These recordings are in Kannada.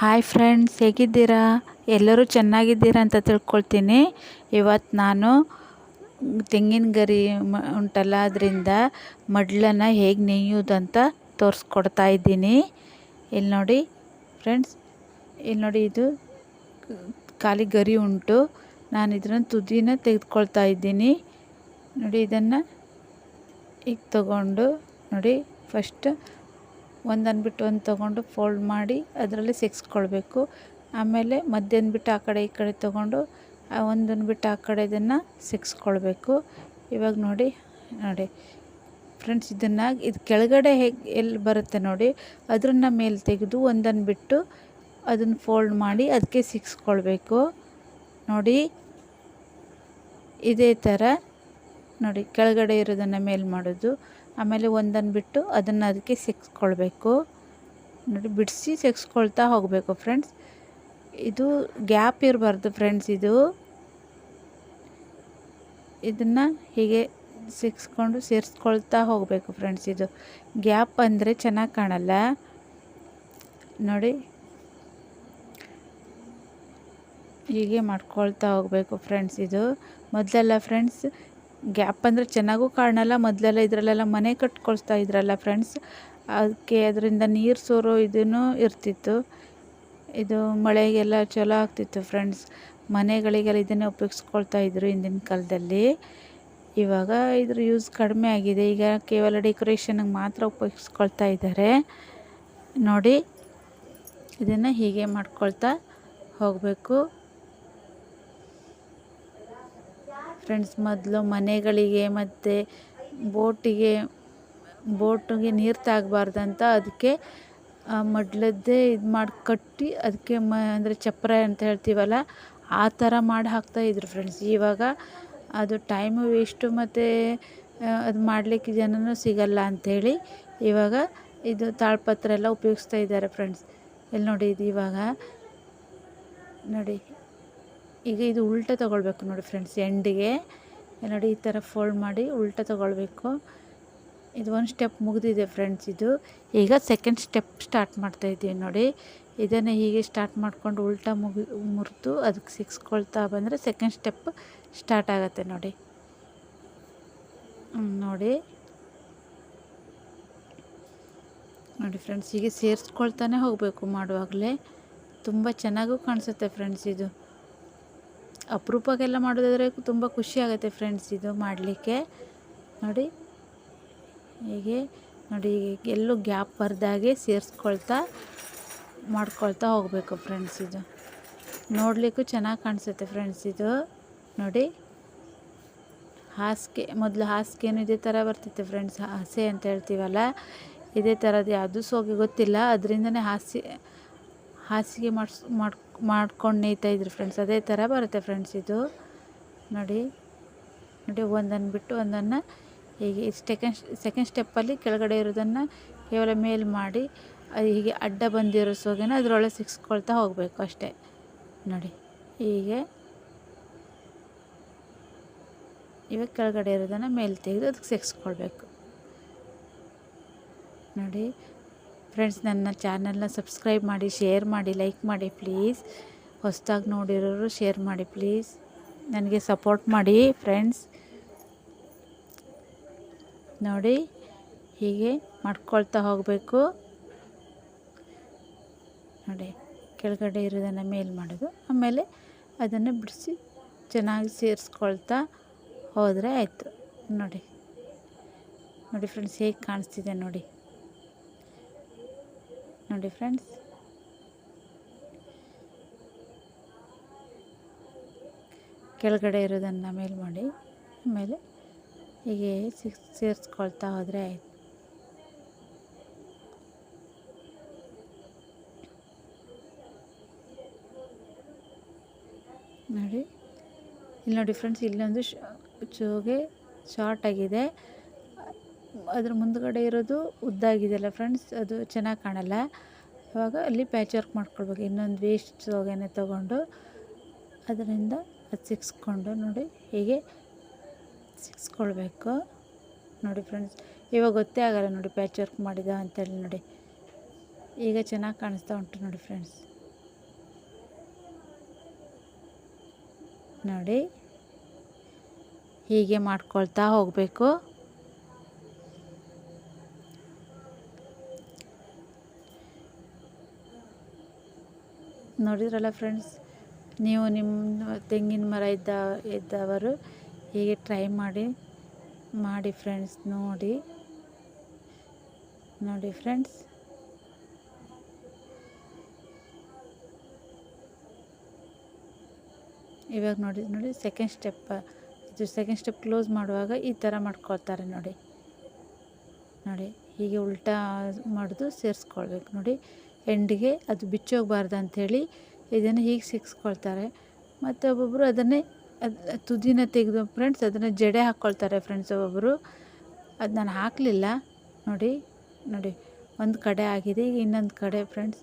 ಹಾಯ್ ಫ್ರೆಂಡ್ಸ್ ಹೇಗಿದ್ದೀರಾ? ಎಲ್ಲರೂ ಚೆನ್ನಾಗಿದ್ದೀರಾ ಅಂತ ತಿಳ್ಕೊಳ್ತೀನಿ. ಇವತ್ತು ನಾನು ತೆಂಗಿನ ಗರಿ ಮ ಉಂಟಲ್ಲ ಅದರಿಂದ ಮಡ್ಲನ್ನು ಹೇಗೆ ನೇಯೋದಂತ ತೋರಿಸ್ಕೊಡ್ತಾ ಇದ್ದೀನಿ. ಇಲ್ಲಿ ನೋಡಿ ಫ್ರೆಂಡ್ಸ್ ಇಲ್ಲಿ ನೋಡಿ ಇದು ಖಾಲಿ ಗರಿ ಉಂಟು. ನಾನು ಇದನ್ನು ತುದಿನ ತೆಗೆದುಕೊಳ್ತಾ ಇದ್ದೀನಿ. ನೋಡಿ ಇದನ್ನು ಈಗ ತಗೊಂಡು ನೋಡಿ ಫಸ್ಟ್ ಒಂದನ್ನು ಬಿಟ್ಟು ಒಂದು ತೊಗೊಂಡು ಫೋಲ್ಡ್ ಮಾಡಿ ಅದರಲ್ಲಿ ಸಿಕ್ಸ್ಕೊಳ್ಬೇಕು. ಆಮೇಲೆ ಮಧ್ಯನ ಬಿಟ್ಟು ಆ ಕಡೆ ಈ ಕಡೆ ತೊಗೊಂಡು ಒಂದನ್ನು ಬಿಟ್ಟು ಆ ಕಡೆ ಇದನ್ನು ಸಿಕ್ಸ್ಕೊಳ್ಬೇಕು. ಇವಾಗ ನೋಡಿ ನೋಡಿ. ಫ್ರೆಂಡ್ಸ್, ಇದನ್ನು ಇದು ಕೆಳಗಡೆ ಹೇಗೆ ಎಲ್ಲಿ ಬರುತ್ತೆ ನೋಡಿ ಅದನ್ನು ಮೇಲೆ ತೆಗೆದು ಒಂದನ್ನು ಬಿಟ್ಟು ಅದನ್ನು ಫೋಲ್ಡ್ ಮಾಡಿ ಅದಕ್ಕೆ ಸಿಕ್ಸ್ಕೊಳ್ಬೇಕು. ನೋಡಿ, ಇದೇ ಥರ ನೋಡಿ, ಕೆಳಗಡೆ ಇರೋದನ್ನು ಮೇಲೆ ಮಾಡೋದು. ಆಮೇಲೆ ಒಂದನ್ನು ಬಿಟ್ಟು ಅದನ್ನು ಅದಕ್ಕೆ ಸಿಕ್ಸ್ಕೊಳ್ಬೇಕು. ನೋಡಿ, ಬಿಡಿಸಿ ಸಿಕ್ಸ್ಕೊಳ್ತಾ ಹೋಗಬೇಕು ಫ್ರೆಂಡ್ಸ್. ಇದು ಗ್ಯಾಪ್ ಇರಬಾರ್ದು ಫ್ರೆಂಡ್ಸ್ ಇದು. ಇದನ್ನು ಹೀಗೆ ಸಿಕ್ಸ್ಕೊಂಡು ಸೇರಿಸ್ಕೊಳ್ತಾ ಹೋಗಬೇಕು ಫ್ರೆಂಡ್ಸ್ ಇದು. ಗ್ಯಾಪ್ ಅಂದರೆ ಚೆನ್ನಾಗಿ ಕಾಣಲ್ಲ. ನೋಡಿ. ಹೀಗೆ ಮಾಡ್ಕೊಳ್ತಾ ಹೋಗಬೇಕು ಫ್ರೆಂಡ್ಸ್ ಇದು. ಮೊದಲೆಲ್ಲ ಫ್ರೆಂಡ್ಸ್ ಗ್ಯಾಪ್ ಅಂದರೆ ಚೆನ್ನಾಗೂ ಕಾಣಲ್ಲ, ಮೊದಲೆಲ್ಲ ಇದರಲ್ಲೆಲ್ಲ ಮನೆ ಕಟ್ಕೊಳ್ತಾ ಇದ್ರಲ್ಲ ಫ್ರೆಂಡ್ಸ್ ಅದಕ್ಕೆ ಅದರಿಂದ ನೀರು ಸೋರೋ ಇದೂ ಇರ್ತಿತ್ತು. ಇದು ಮಳೆಗೆಲ್ಲ ಚಲೋ ಆಗ್ತಿತ್ತು ಫ್ರೆಂಡ್ಸ್ ಮನೆಗಳಿಗೆಲ್ಲ ಇದನ್ನೇ ಉಪಯೋಗಿಸ್ಕೊಳ್ತಾ ಇದ್ರು ಹಿಂದಿನ ಕಾಲದಲ್ಲಿ. ಇವಾಗ ಇದ್ರ ಯೂಸ್ ಕಡಿಮೆ ಆಗಿದೆ. ಈಗ ಕೇವಲ ಡೆಕೋರೇಷನ್ಗೆ ಮಾತ್ರ ಉಪಯೋಗಿಸ್ಕೊಳ್ತಾ ಇದ್ದಾರೆ ನೋಡಿ, ಇದನ್ನು ಹೀಗೆ ಮಾಡ್ಕೊಳ್ತಾ ಹೋಗಬೇಕು. ಫ್ರೆಂಡ್ಸ್ ಮೊದಲು ಮನೆಗಳಿಗೆ ಮತ್ತು ಬೋಟಿಗೆ ಬೋಟಿಗೆ ನೀರು ತಾಗಬಾರ್ದಂತ ಅದಕ್ಕೆ ಮಡ್ಲದ್ದೇ ಇದು ಮಾಡಿ, ಕಟ್ಟಿ ಅದಕ್ಕೆ ಮ, ಅಂದರೆ ಚಪ್ಪರ ಅಂತ ಹೇಳ್ತೀವಲ್ಲ, ಆ ಥರ ಮಾಡಿ ಹಾಕ್ತಾಯಿದ್ರು ಫ್ರೆಂಡ್ಸ್ ಇವಾಗ ಅದು ಟೈಮು ವೇಸ್ಟು ಮತ್ತು ಅದು ಮಾಡಲಿಕ್ಕೆ ಜನನೂ ಸಿಗಲ್ಲ ಅಂಥೇಳಿ ಇವಾಗ ಇದು ತಾಳ್ಪತ್ರ ಎಲ್ಲ ಉಪಯೋಗಿಸ್ತಾ ಇದ್ದಾರೆ ಫ್ರೆಂಡ್ಸ್ ಇಲ್ಲಿ ನೋಡಿ ಇದು ಇವಾಗ? ನೋಡಿ. ಈಗ ಇದು ಉಲ್ಟ ತೊಗೊಳ್ಬೇಕು ನೋಡಿ ಫ್ರೆಂಡ್ಸ್ ಎಂಡಿಗೆ. ನೋಡಿ, ಈ ಥರ ಫೋಲ್ಡ್ ಮಾಡಿ ಉಲ್ಟ ತೊಗೊಳ್ಬೇಕು. ಇದು ಒಂದು ಸ್ಟೆಪ್ ಮುಗಿದಿದೆ ಫ್ರೆಂಡ್ಸ್ ಇದು. ಈಗ ಸೆಕೆಂಡ್ ಸ್ಟೆಪ್ ಸ್ಟಾರ್ಟ್ ಮಾಡ್ತಾಯಿದ್ದೀವಿ ನೋಡಿ. ಇದನ್ನು ಹೀಗೆ ಸ್ಟಾರ್ಟ್ ಮಾಡಿಕೊಂಡು ಉಲ್ಟಾ ಮುಗಿ, ಮುರಿದು ಅದಕ್ಕೆ ಸಿಕ್ಸ್ಕೊಳ್ತಾ ಬಂದರೆ ಸೆಕೆಂಡ್ ಸ್ಟೆಪ್ ಸ್ಟಾರ್ಟ್ ಆಗುತ್ತೆ ನೋಡಿ. ನೋಡಿ. ನೋಡಿ ಫ್ರೆಂಡ್ಸ್ ಹೀಗೆ ಸೇರಿಸ್ಕೊಳ್ತಾನೆ ಹೋಗಬೇಕು ಮಾಡುವಾಗಲೇ. ತುಂಬ ಚೆನ್ನಾಗೂ ಕಾಣಿಸುತ್ತೆ ಫ್ರೆಂಡ್ಸ್ ಇದು. ಅಪರೂಪಕ್ಕೆಲ್ಲ ಮಾಡೋದಾದರೆ ತುಂಬ ಖುಷಿ ಆಗುತ್ತೆ ಫ್ರೆಂಡ್ಸ್ ಇದು ಮಾಡಲಿಕ್ಕೆ. ನೋಡಿ, ಹೀಗೆ, ನೋಡಿ ಎಲ್ಲೂ ಗ್ಯಾಪ್ ಬರ್ದಾಗೆ ಸೇರಿಸ್ಕೊಳ್ತಾ, ಮಾಡ್ಕೊಳ್ತಾ ಹೋಗಬೇಕು ಫ್ರೆಂಡ್ಸ್ ಇದು. ನೋಡಲಿಕ್ಕೂ ಚೆನ್ನಾಗಿ ಕಾಣಿಸುತ್ತೆ ಫ್ರೆಂಡ್ಸ್ ಇದು. ನೋಡಿ, ಹಾಸಿಗೆ, ಮೊದಲು ಹಾಸಿಗೆನೂ ಇದೇ ಥರ ಬರ್ತಿತ್ತು ಫ್ರೆಂಡ್ಸ್ ಹಸೆ ಅಂತ ಹೇಳ್ತೀವಲ್ಲ, ಇದೇ ಥರದ್ದು ಯಾವುದು ಸೋಗಿ ಗೊತ್ತಿಲ್ಲ. ಅದರಿಂದನೇ ಹಾಸಿಗೆ ಹಾಸಿಗೆ ಮಾಡಿಸ್ ಮಾಡಿ ಮಾಡ್ಕೊಂಡು ನೇಯ್ತಾಯಿದ್ರು ಫ್ರೆಂಡ್ಸ್ ಅದೇ ಥರ ಬರುತ್ತೆ ಫ್ರೆಂಡ್ಸ್ ಇದು. ನೋಡಿ ನೋಡಿ ಒಂದನ್ನು ಬಿಟ್ಟು ಒಂದನ್ನು ಹೀಗೆ ಸೆಕೆಂಡ್ ಸೆಕೆಂಡ್ ಸ್ಟೆಪ್ಪಲ್ಲಿ ಕೆಳಗಡೆ ಇರೋದನ್ನು ಕೇವಲ ಮೇಲ್ ಮಾಡಿ, ಅದು ಹೀಗೆ ಅಡ್ಡ ಬಂದಿರೋ ಸೋಗೆನ ಅದರೊಳಗೆ ಸಿಕ್ಸ್ಕೊಳ್ತಾ ಹೋಗಬೇಕು ಅಷ್ಟೇ. ನೋಡಿ, ಹೀಗೆ. ಇವಾಗ ಕೆಳಗಡೆ ಇರೋದನ್ನು ಮೇಲೆ ತೆಗೆದು ಅದಕ್ಕೆ ಸಿಕ್ಸ್ಕೊಳ್ಬೇಕು. ನೋಡಿ ಫ್ರೆಂಡ್ಸ್, ನನ್ನ ಚಾನಲ್ನ ಸಬ್ಸ್ಕ್ರೈಬ್ ಮಾಡಿ, ಶೇರ್ ಮಾಡಿ, ಲೈಕ್ ಮಾಡಿ ಪ್ಲೀಸ್. ಹೊಸ್ದಾಗಿ ನೋಡಿರೋರು ಶೇರ್ ಮಾಡಿ ಪ್ಲೀಸ್. ನನಗೆ ಸಪೋರ್ಟ್ ಮಾಡಿ ಫ್ರೆಂಡ್ಸ್. ನೋಡಿ, ಹೀಗೆ ಮಾಡ್ಕೊಳ್ತಾ ಹೋಗಬೇಕು. ನೋಡಿ, ಕೆಳಗಡೆ ಇರೋದನ್ನು ಮೇಲ್ ಮಾಡೋದು. ಆಮೇಲೆ ಅದನ್ನು ಬಿಡಿಸಿ ಚೆನ್ನಾಗಿ ಸೇರಿಸ್ಕೊಳ್ತಾ ಹೋದರೆ ಆಯಿತು. ನೋಡಿ ನೋಡಿ ಫ್ರೆಂಡ್ಸ್, ಹೇಗೆ ಕಾಣಿಸ್ತಿದೆ ನೋಡಿ. ನೋಡಿ ಫ್ರೆಂಡ್ಸ್. ಕೆಳಗಡೆ ಇರೋದನ್ನು ಮೇಲ್ ಮಾಡಿ. ಆಮೇಲೆ ಹೀಗೆ ಸಿಕ್ಸ್ ಸೇರಿಸ್ಕೊಳ್ತಾ ಹೋದರೆ ಆಯಿತು. ನೋಡಿ. ಇಲ್ಲಿ ನೋಡಿ ಫ್ರೆಂಡ್ಸ್, ಇಲ್ಲೊಂದು ಶೋಗೆ ಶಾರ್ಟ್ ಆಗಿದೆ. ಅದ್ರ ಮುಂದ್ಗಡೆ ಇರೋದು ಉದ್ದಾಗಿದೆಯಲ್ಲ ಫ್ರೆಂಡ್ಸ್ ಅದು ಚೆನ್ನಾಗಿ ಕಾಣಲ್ಲ. ಅವಾಗ ಅಲ್ಲಿ ಪ್ಯಾಚ್ ವರ್ಕ್ ಮಾಡ್ಕೊಳ್ಬೇಕು. ಇನ್ನೊಂದು ವೇಸ್ಟ್ ಸೋಗೆನೆ ತೊಗೊಂಡು ಅದರಿಂದ ಅದು ಸಿಕ್ಸ್ಕೊಂಡು ನೋಡಿ ಹೀಗೆ ಸಿಕ್ಸ್ಕೊಳ್ಬೇಕು. ನೋಡಿ ಫ್ರೆಂಡ್ಸ್ ಇವಾಗ ಗೊತ್ತೇ ಆಗಲ್ಲ ನೋಡಿ ಪ್ಯಾಚ್ ವರ್ಕ್ ಮಾಡಿದ ಅಂತೇಳಿ ನೋಡಿ. ಈಗ ಚೆನ್ನಾಗಿ ಕಾಣಿಸ್ತಾ ಉಂಟು ನೋಡಿ ಫ್ರೆಂಡ್ಸ್ ನೋಡಿ, ಹೀಗೆ ಮಾಡ್ಕೊಳ್ತಾ ಹೋಗಬೇಕು. ನೋಡಿದ್ರಲ್ಲ ಫ್ರೆಂಡ್ಸ್ ನೀವು ನಿಮ್ಮ ತೆಂಗಿನ ಮರ ಇದ್ದ, ಇದ್ದವರು ಹೀಗೆ ಟ್ರೈ ಮಾಡಿ ಮಾಡಿ ಫ್ರೆಂಡ್ಸ್ ನೋಡಿ ನೋಡಿ ಫ್ರೆಂಡ್ಸ್ ಇವಾಗ ನೋಡಿ ನೋಡಿ ಸೆಕೆಂಡ್ ಸ್ಟೆಪ್ ಇದು ಸೆಕೆಂಡ್ ಸ್ಟೆಪ್ ಕ್ಲೋಸ್ ಮಾಡುವಾಗ ಈ ಥರ ಮಾಡ್ಕೊಳ್ತಾರೆ ನೋಡಿ. ನೋಡಿ, ಹೀಗೆ ಉಲ್ಟಾ ಮಾಡಿದು ಸೇರಿಸ್ಕೊಳ್ಬೇಕು ನೋಡಿ. ಎಂಡಿಗೆ ಅದು ಬಿಚ್ಚೋಗಬಾರ್ದು ಅಂಥೇಳಿ ಇದನ್ನು ಹೀಗೆ ಸಿಕ್ಸ್ಕೊಳ್ತಾರೆ. ಮತ್ತು ಒಬ್ಬೊಬ್ಬರು ಅದನ್ನೇ ಅದು ತುದಿನ ತೆಗೆದು ಫ್ರೆಂಡ್ಸ್ ಅದನ್ನು ಜಡೆ ಹಾಕ್ಕೊಳ್ತಾರೆ ಫ್ರೆಂಡ್ಸ್ ಒಬ್ಬೊಬ್ಬರು ಅದು ನಾನು ಹಾಕಲಿಲ್ಲ. ನೋಡಿ ನೋಡಿ, ಒಂದು ಕಡೆ ಆಗಿದೆ. ಈಗ ಇನ್ನೊಂದು ಕಡೆ ಫ್ರೆಂಡ್ಸ್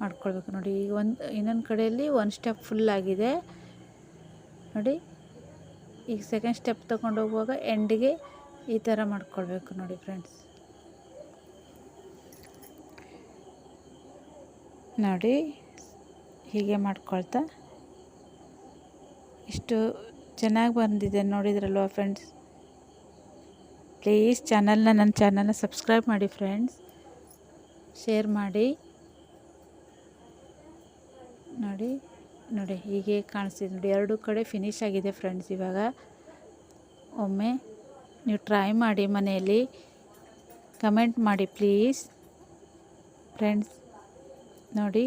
ಮಾಡ್ಕೊಳ್ಬೇಕು. ನೋಡಿ, ಈಗ ಒಂದು ಇನ್ನೊಂದು ಕಡೆಯಲ್ಲಿ ಒಂದು ಸ್ಟೆಪ್ ಫುಲ್ ಆಗಿದೆ. ನೋಡಿ, ಈಗ ಸೆಕೆಂಡ್ ಸ್ಟೆಪ್ ತೊಗೊಂಡು ಹೋಗುವಾಗ ಎಂಡಿಗೆ ಈ ಥರ ಮಾಡ್ಕೊಳ್ಬೇಕು ನೋಡಿ ಫ್ರೆಂಡ್ಸ್. ನೋಡಿ, ಹೀಗೆ ಮಾಡ್ಕೊಳ್ತಾ. ಇಷ್ಟು ಚೆನ್ನಾಗಿ ಬಂದಿದೆ ನೋಡಿದ್ರಲ್ವ ಫ್ರೆಂಡ್ಸ್ ಪ್ಲೀಸ್ ಚಾನಲ್ನ ನನ್ನ ಚಾನಲ್ನ ಸಬ್ಸ್ಕ್ರೈಬ್ ಮಾಡಿ ಫ್ರೆಂಡ್ಸ್ ಶೇರ್ ಮಾಡಿ. ನೋಡಿ ನೋಡಿ, ಹೀಗೆ ಕಾಣಿಸ್ತಿದೆ ನೋಡಿ, ಎರಡು ಕಡೆ ಫಿನಿಶ್ ಆಗಿದೆ ಫ್ರೆಂಡ್ಸ್ ಇವಾಗ. ಒಮ್ಮೆ ನೀವು ಟ್ರೈ ಮಾಡಿ ಮನೆಯಲ್ಲಿ. ಕಮೆಂಟ್ ಮಾಡಿ ಪ್ಲೀಸ್ ಫ್ರೆಂಡ್ಸ್ ನೋಡಿ